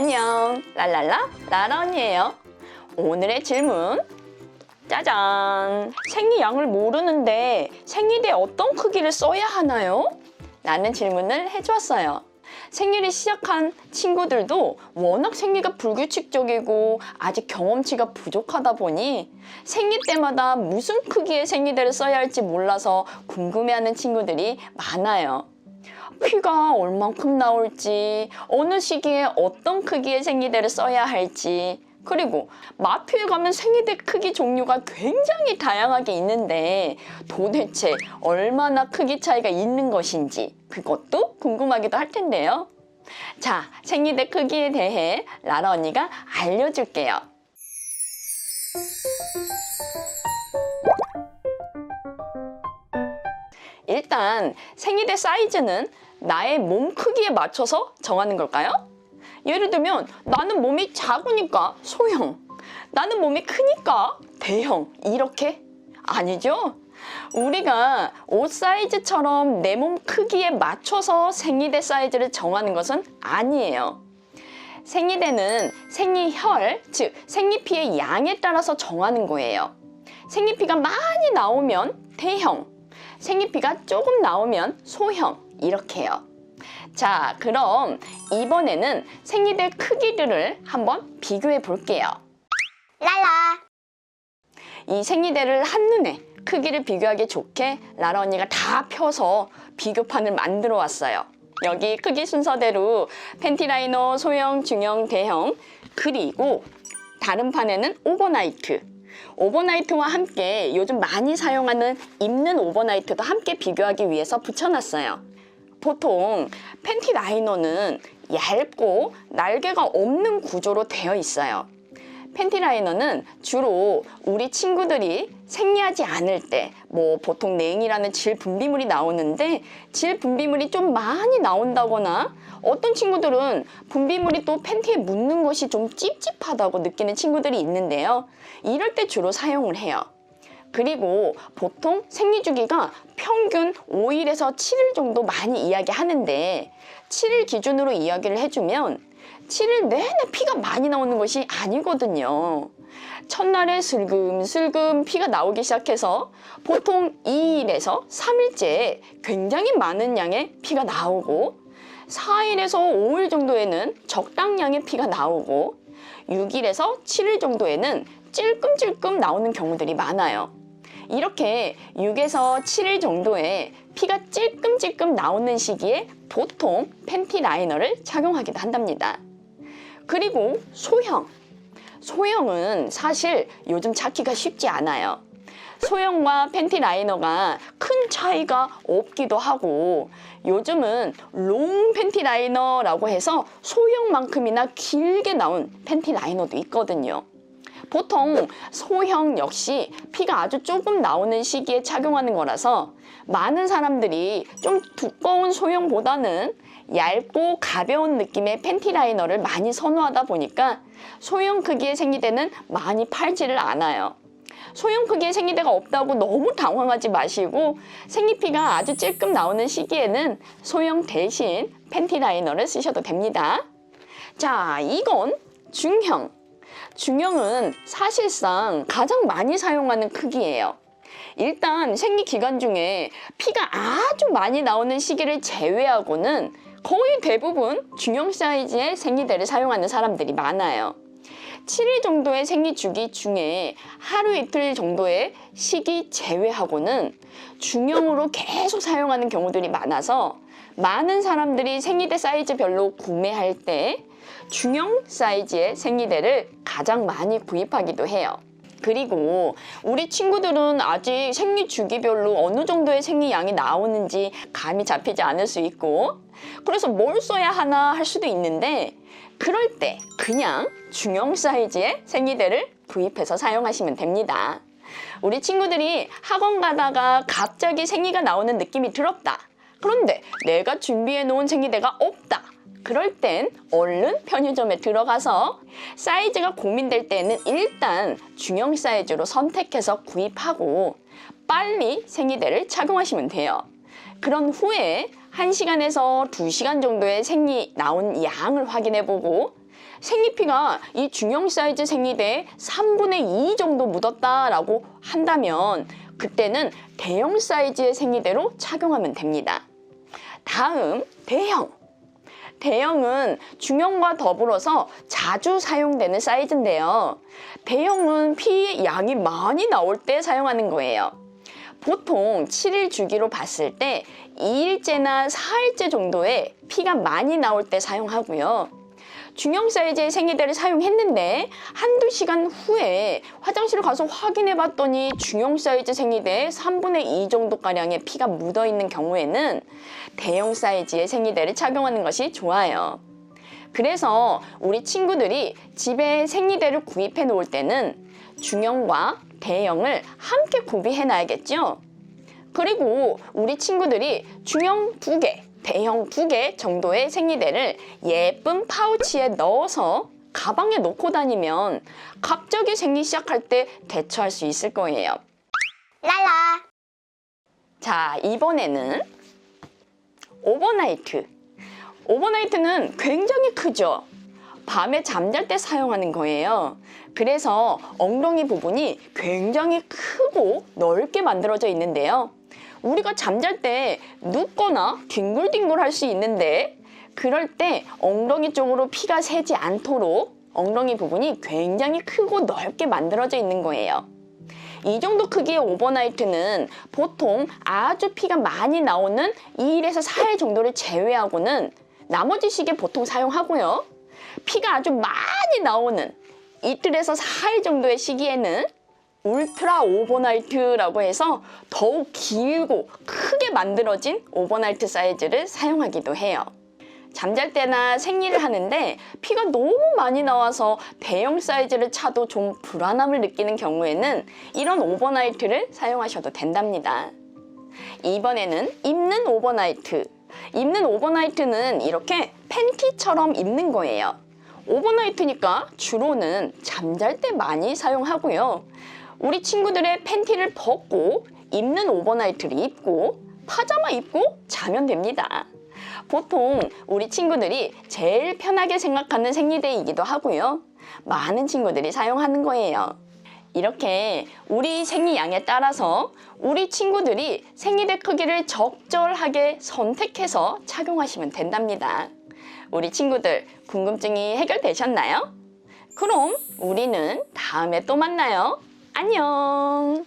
안녕, 랄랄라, 라라 언니예요. 오늘의 질문. 짜잔. 생리 양을 모르는데 생리대 어떤 크기를 써야 하나요? 라는 질문을 해주었어요. 생리를 시작한 친구들도 워낙 생리가 불규칙적이고 아직 경험치가 부족하다 보니 생리 때마다 무슨 크기의 생리대를 써야 할지 몰라서 궁금해하는 친구들이 많아요. 피가 얼만큼 나올지, 어느 시기에 어떤 크기의 생리대를 써야 할지, 그리고 마트에 가면 생리대 크기 종류가 굉장히 다양하게 있는데 도대체 얼마나 크기 차이가 있는 것인지 그것도 궁금하기도 할 텐데요. 자, 생리대 크기에 대해 라라 언니가 알려줄게요. 일단 생리대 사이즈는 나의 몸 크기에 맞춰서 정하는 걸까요? 예를 들면 나는 몸이 작으니까 소형, 나는 몸이 크니까 대형 이렇게 아니죠? 우리가 옷 사이즈처럼 내 몸 크기에 맞춰서 생리대 사이즈를 정하는 것은 아니에요. 생리대는 생리혈, 즉 생리피의 양에 따라서 정하는 거예요. 생리피가 많이 나오면 대형, 생리피가 조금 나오면 소형 이렇게요. 자, 그럼 이번에는 생리대 크기들을 한번 비교해 볼게요. 랄라. 이 생리대를 한눈에 크기를 비교하기 좋게 라라 언니가 다 펴서 비교판을 만들어 왔어요. 여기 크기 순서대로 팬티 라이너 소형, 중형, 대형 그리고 다른 판에는 오버나이트 오버나이트와 함께 요즘 많이 사용하는 입는 오버나이트도 함께 비교하기 위해서 붙여놨어요. 보통 팬티 라이너는 얇고 날개가 없는 구조로 되어 있어요. 팬티 라이너는 주로 우리 친구들이 생리하지 않을 때, 뭐 보통 냉이라는 질 분비물이 나오는데 질 분비물이 좀 많이 나온다거나 어떤 친구들은 분비물이 또 팬티에 묻는 것이 좀 찝찝하다고 느끼는 친구들이 있는데요. 이럴 때 주로 사용을 해요. 그리고 보통 생리 주기가 평균 5일에서 7일 정도 많이 이야기하는데 7일 기준으로 이야기를 해주면 7일 내내 피가 많이 나오는 것이 아니거든요. 첫날에 슬금슬금 피가 나오기 시작해서 보통 2일에서 3일째 굉장히 많은 양의 피가 나오고 4일에서 5일 정도에는 적당량의 피가 나오고 6일에서 7일 정도에는 찔끔찔끔 나오는 경우들이 많아요. 이렇게 6에서 7일 정도에 피가 찔끔찔끔 나오는 시기에 보통 팬티 라이너를 착용하기도 한답니다. 그리고 소형. 소형은 사실 요즘 찾기가 쉽지 않아요. 소형과 팬티 라이너가 큰 차이가 없기도 하고 요즘은 롱 팬티 라이너라고 해서 소형만큼이나 길게 나온 팬티 라이너도 있거든요. 보통 소형 역시 피가 아주 조금 나오는 시기에 착용하는 거라서 많은 사람들이 좀 두꺼운 소형보다는 얇고 가벼운 느낌의 팬티 라이너를 많이 선호하다 보니까 소형 크기의 생리대는 많이 팔지를 않아요. 소형 크기의 생리대가 없다고 너무 당황하지 마시고 생리피가 아주 찔끔 나오는 시기에는 소형 대신 팬티 라이너를 쓰셔도 됩니다. 자, 이건 중형. 중형은 사실상 가장 많이 사용하는 크기예요. 일단 생리 기간 중에 피가 아주 많이 나오는 시기를 제외하고는 거의 대부분 중형 사이즈의 생리대를 사용하는 사람들이 많아요. 7일 정도의 생리 주기 중에 하루 이틀 정도의 시기 제외하고는 중형으로 계속 사용하는 경우들이 많아서 많은 사람들이 생리대 사이즈별로 구매할 때 중형 사이즈의 생리대를 가장 많이 구입하기도 해요. 그리고 우리 친구들은 아직 생리 주기별로 어느 정도의 생리 양이 나오는지 감이 잡히지 않을 수 있고 그래서 뭘 써야 하나 할 수도 있는데 그럴 때 그냥 중형 사이즈의 생리대를 구입해서 사용하시면 됩니다. 우리 친구들이 학원 가다가 갑자기 생리가 나오는 느낌이 들었다. 그런데 내가 준비해 놓은 생리대가 없다. 그럴 땐 얼른 편의점에 들어가서 사이즈가 고민될 때는 일단 중형 사이즈로 선택해서 구입하고 빨리 생리대를 착용하시면 돼요. 그런 후에 1시간에서 2시간 정도의 생리 나온 양을 확인해 보고 생리피가 이 중형 사이즈 생리대에 3분의 2 정도 묻었다라고 한다면 그때는 대형 사이즈의 생리대로 착용하면 됩니다. 다음 대형. 대형은 중형과 더불어서 자주 사용되는 사이즈인데요. 대형은 피 양이 많이 나올 때 사용하는 거예요. 보통 7일 주기로 봤을 때 2일째나 4일째 정도의 피가 많이 나올 때 사용하고요. 중형 사이즈의 생리대를 사용했는데 한두 시간 후에 화장실을 가서 확인해 봤더니 중형 사이즈 생리대에 3분의 2 정도가량의 피가 묻어 있는 경우에는 대형 사이즈의 생리대를 착용하는 것이 좋아요. 그래서 우리 친구들이 집에 생리대를 구입해 놓을 때는 중형과 대형을 함께 구비해 놔야겠죠? 그리고 우리 친구들이 중형 두 개, 대형 두 개 정도의 생리대를 예쁜 파우치에 넣어서 가방에 넣고 다니면 갑자기 생리 시작할 때 대처할 수 있을 거예요. 랄라. 자, 이번에는 오버나이트. 오버나이트는 굉장히 크죠? 밤에 잠잘 때 사용하는 거예요. 그래서 엉덩이 부분이 굉장히 크고 넓게 만들어져 있는데요. 우리가 잠잘 때 눕거나 뒹굴뒹굴 할 수 있는데 그럴 때 엉덩이 쪽으로 피가 새지 않도록 엉덩이 부분이 굉장히 크고 넓게 만들어져 있는 거예요. 이 정도 크기의 오버나이트는 보통 아주 피가 많이 나오는 2일에서 4일 정도를 제외하고는 나머지 시기에 보통 사용하고요. 피가 아주 많이 나오는 이틀에서 4일 정도의 시기에는 울트라 오버나이트라고 해서 더욱 길고 크게 만들어진 오버나이트 사이즈를 사용하기도 해요. 잠잘 때나 생리를 하는데 피가 너무 많이 나와서 대형 사이즈를 차도 좀 불안함을 느끼는 경우에는 이런 오버나이트를 사용하셔도 된답니다. 이번에는 입는 오버나이트. 입는 오버나이트는 이렇게 팬티처럼 입는 거예요. 오버나이트니까 주로는 잠잘 때 많이 사용하고요. 우리 친구들의 팬티를 벗고 입는 오버나이트를 입고 파자마 입고 자면 됩니다. 보통 우리 친구들이 제일 편하게 생각하는 생리대이기도 하고요. 많은 친구들이 사용하는 거예요. 이렇게 우리 생리 양에 따라서 우리 친구들이 생리대 크기를 적절하게 선택해서 착용하시면 된답니다. 우리 친구들 궁금증이 해결되셨나요? 그럼 우리는 다음에 또 만나요. 안녕!